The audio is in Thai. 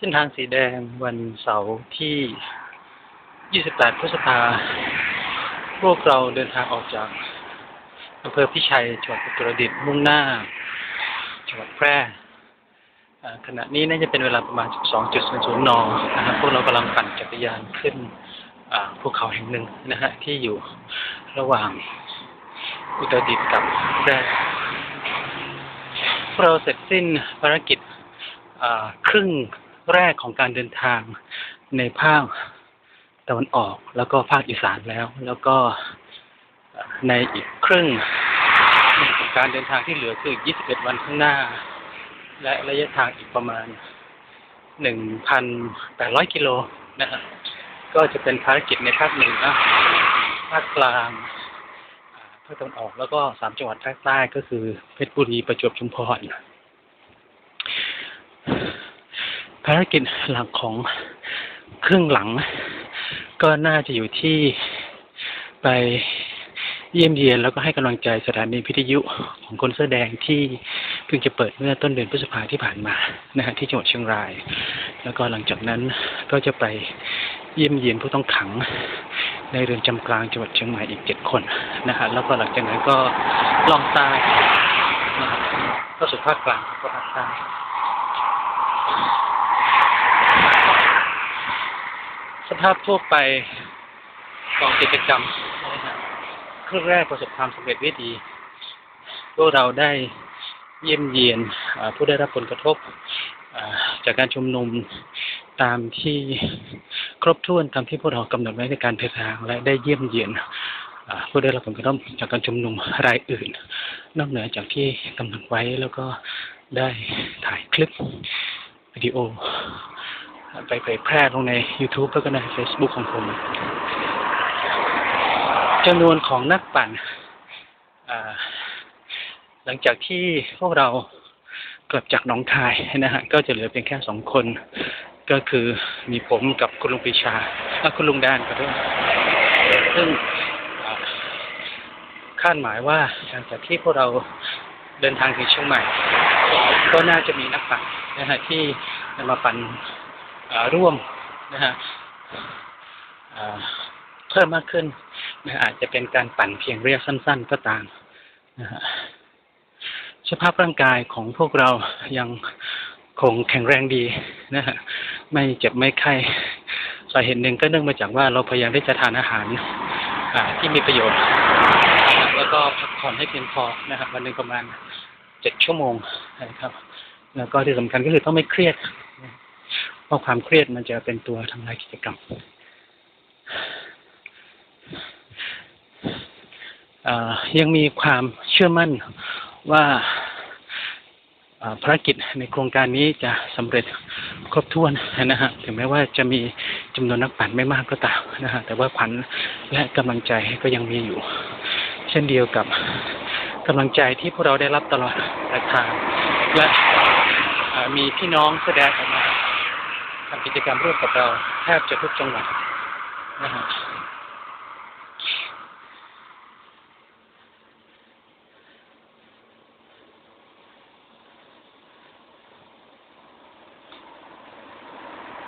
เส้นทางสีแดงวันเสาร์ที่ 28 พฤษภาพวกเราเดินทางออกจากอำเภอพิชัยจังหวัดอุตรดิตถ์มุ่งหน้าจังหวัดแพร่ขณะนี้น่าจะเป็นเวลาประมาณ 12.00 น นะครับพวกเรากำลังปั่นจักรยานขึ้นภูเขาแห่งหนึ่งนะฮะที่อยู่ระหว่างอุตรดิตถ์กับแพร่พวกเราเสร็จสิ้นภารกิจครึ่ง แรกของการเดินทางในภาคตะวันออกแล้วก็ภาคอีสานแล้ว แล้วก็ในอีกครึ่งการเดินทางที่เหลือคืออีก 21 วันข้างหน้า และระยะทางอีกประมาณ 1,800 กิโลนะฮะก็จะเป็นภารกิจในภาคเหนือภาคกลางภาคตะวันออกแล้วก็สามจังหวัดภาคใต้ก็คือเพชรบุรีประจวบชุมพร ภารกิจหลักของครึ่งหลัง ก็น่าจะอยู่ที่ไปเยี่ยมเยียนแล้วก็ให้กำลังใจสถานีพิทยุของคนเสื้อแดงที่เพิ่งจะเปิดเมื่อต้นเดือนพฤษภาที่ผ่านมานะฮะที่จังหวัดเชียงราย แล้วก็หลังจากนั้นก็จะไปเยี่ยมเยียนผู้ต้องขัง ในเรือนจำกลางจังหวัดเชียงใหม่อีกเจ็ดคนนะฮะแล้วก็หลังจากนั้นก็ล่องใต้นะฮะก็สู่ภาคกลางก็ภาคใต้ ส ภาพทั่วไปของกิจกรรมครึ่งแรกประสบความสำเร็จด้วยดี พวกเราได้เยี่ยมเยียนผู้ได้รับผลกระทบจากการชุมนุมตามที่ครบถ้วนตามที่พวกเรากำหนดไว้ในการเดินทางและได้เยี่ยมเยียนผู้ได้รับผลกระทบจากการชุมนุมรายอื่น นอกเหนือจากที่กำหนดไว้แล้วก็ได้ถ่ายคลิปวิดีโอ ไปเผยแพร่ลงใน YouTube แล้วก็ใน Facebook ของผมจำนวนของนักปั่น หลังจากที่พวกเรากลับจากหนองคายนะฮะ ก็จะเหลือเพียงแค่สองคน ก็คือมีผมกับคุณลุงปีชาและคุณลุงแดนก็ด้วยซึ่งคาดหมายว่าหลังจากที่พวกเราเดินทางถึงเชียงใหม่ ก็น่าจะมีนักปั่นนะฮะที่จะมาปั่น ร่วมนะฮะเพิ่มมากขึ้นนะอาจจะเป็นการปั่นเพียงระยะสั้น ๆ ก็ตามนะฮะสภาพร่างกายของพวกเรายังคงแข็งแรงดีนะฮะไม่เจ็บไม่ไข้สาเหตุหนึ่งก็เนื่องมาจากว่าเราพยายามที่จะทานอาหารที่มีประโยชน์ แล้วก็พักผ่อนให้เพียงพอนะครับวันหนึ่งประมาณเจ็ดชั่วโมงนะครับ แล้วก็ที่สำคัญก็คือต้องไม่เครียด เพราะความเครียดมันจะเป็นตัวทำลายกิจกรรมยังมีความเชื่อมั่นว่าภารกิจในโครงการนี้จะสำเร็จครบถ้วนนะฮะถึงแม้ว่าจะมีจำนวนนักปั่นไม่มากก็ตามนะฮะแต่ว่าขวัญและกำลังใจก็ยังมีอยู่ เช่นเดียวกับกำลังใจที่พวกเราได้รับตลอดทางและมีพี่น้องแสดงออกมา ทำกิจกรรมร่วมกับเราแทบจะทุกจังหวัดนะฮะ